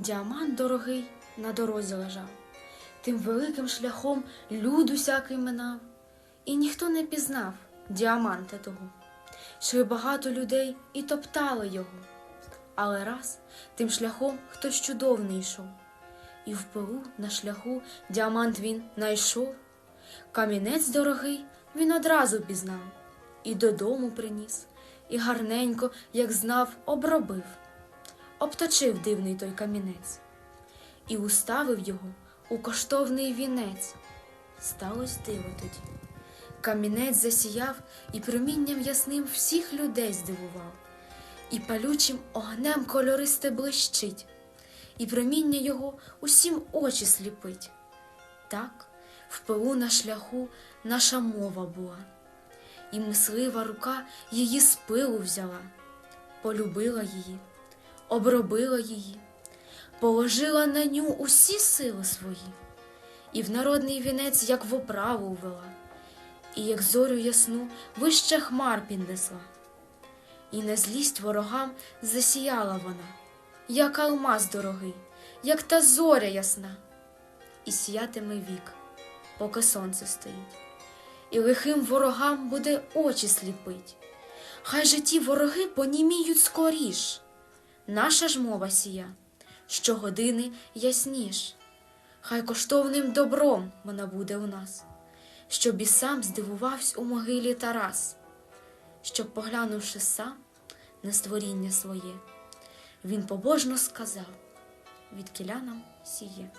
Діамант дорогий на дорозі лежав, тим великим шляхом люд усякий минав, і ніхто не пізнав діаманта того, й багато людей і топтали його. Але раз тим шляхом хтось чудовний йшов, і в пилу на шляху діамант він найшов. Камінець дорогий він одразу пізнав, і додому приніс, і гарненько, як знав, обробив обточив дивний той камінець і уставив його у коштовний вінець. Сталось диво тоді. Камінець засіяв і промінням ясним всіх людей здивував, і палючим огнем кольористе блищить, і проміння його усім очі сліпить. Так в пилу на шляху наша мова була, і мислива рука її з пилу взяла, полюбила її обробила її, положила на ню усі сили свої, і в народний вінець, як в оправу ввела, і як зорю ясну вище хмар піднесла, і на злість ворогам засіяла вона, як алмаз дорогий, як та зоря ясна, і сіятиме вік, поки сонце стоїть, і лихим ворогам буде очі сліпить. Хай же ті вороги поніміють скоріш. Наша ж мова сія, щогодини ясніш, хай коштовним добром вона буде у нас, щоб і сам здивувався у могилі Тарас, щоб, поглянувши сам на створіння своє, він побожно сказав, від нам сіє.